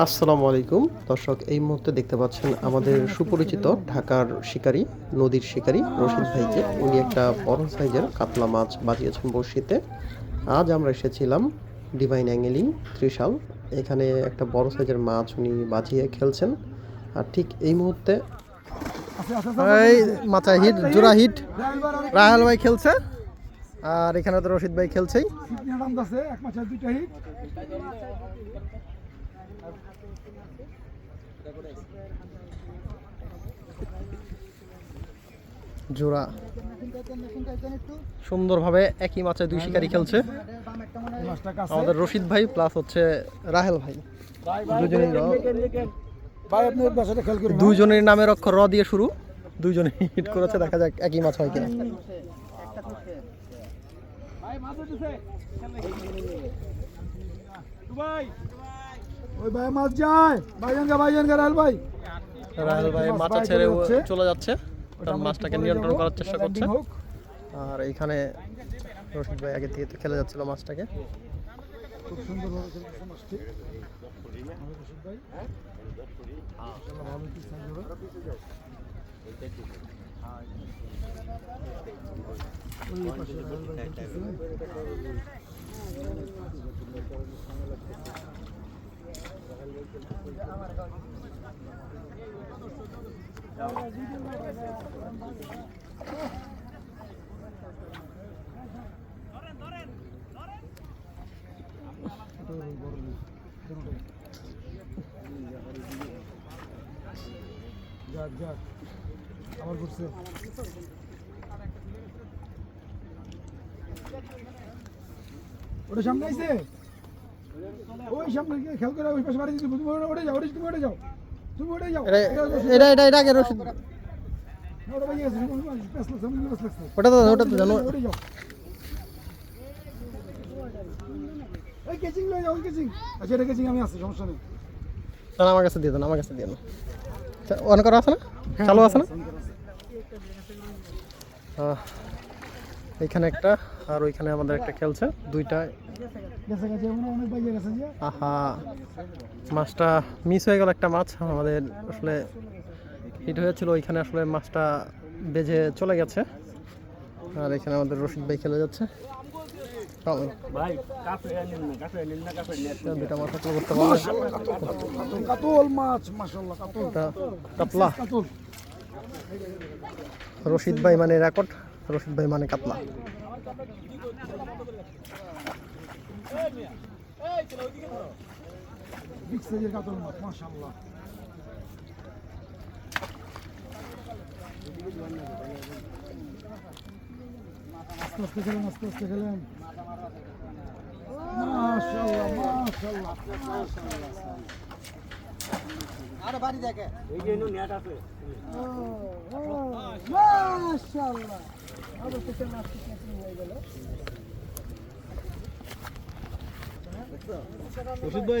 আসসালামু আলাইকুম। দর্শক, এই মুহূর্তে দেখতে পাচ্ছেন আমাদের সুপরিচিত ঢাকার শিকারী, নদীর শিকারী রশিদ ভাইকে। উনি একটা বড় সাইজের কাতলা মাছ বাজিয়েছেন বড়শিতে। আজ আমরা এসেছিলাম ডিভাইন অ্যাঙ্গেলিং ত্রিশাল। এখানে একটা বড় সাইজের মাছ উনি বাজিয়ে খেলছেন। আর ঠিক এই মুহূর্তে এই মাচা হিট, জোড়া হিট, রাহাল ভাই খেলছে। আর এখানে তো রশিদ ভাই খেলছেই। জোড়া। সুন্দরভাবে একই মাছে দুই শিকারি খেলছে। আমাদের রশিদ ভাই প্লাস হচ্ছে রাহেল ভাই। দুজনেই র- ভাই আপনি বাসাটা খেয়াল করুন দুইজনের নামের অক্ষর র দিয়ে শুরু। দুইজনে হিট করেছে, দেখা যাক একই মাছ হয় কিনা। ওই ভাই মাছ যায়। ভাইজান গা ভাইজান গা রাহুল ভাই। রাহেল ভাই মাছ ছেড়ে চলে যাচ্ছে। মাছটাকে নিয়ন্ত্রণ করার চেষ্টা করছে। হোক আর এইখানে রশিদ ভাই আগে থেকে তো খেলে যাচ্ছিল মাছটাকে। খুব সুন্দর খেলতেছে মাছটি। রশিদ ভাই ভালো কি সাইজ যাক যাক। আবার ঘুরছে। ওটা সামনে আইছে? করে ওই যাও যাও এটা ওটা তো ওটা ওই কেচিং যাও ওই কেচিং আচ্ছা এটা আমি না, আমার কাছে আমার কাছে দিয়ে আছে না আছে না এখানে একটা আর ওইখানে আমাদের একটা খেলছে। দুইটা আহা মাছটা মিস হয়ে গেল একটা মাছ। আমাদের আসলে হিট হয়েছিল ওইখানে আসলে মাছটা বেজে চলে গেছে। আর এখানে আমাদের রশিদ ভাই খেলে যাচ্ছে। ভালো। মাছ করতে কাতল কাতল মাছ মাশাআল্লাহ কাতলা। রশিদ ভাই মানে রেকর্ড রশিদ ভাই মানে কাতলা। বিগ সাইজের কাতল মাছ মাশাআল্লাহ আস্তে আস্তে খেলেন আস্তে আস্তে খেলেন মাশাআল্লাহ। মাশাআল্লাহ মাশাআল্লাহ অবশেষে ক্যাচিং হয়ে গেল Ожидайте.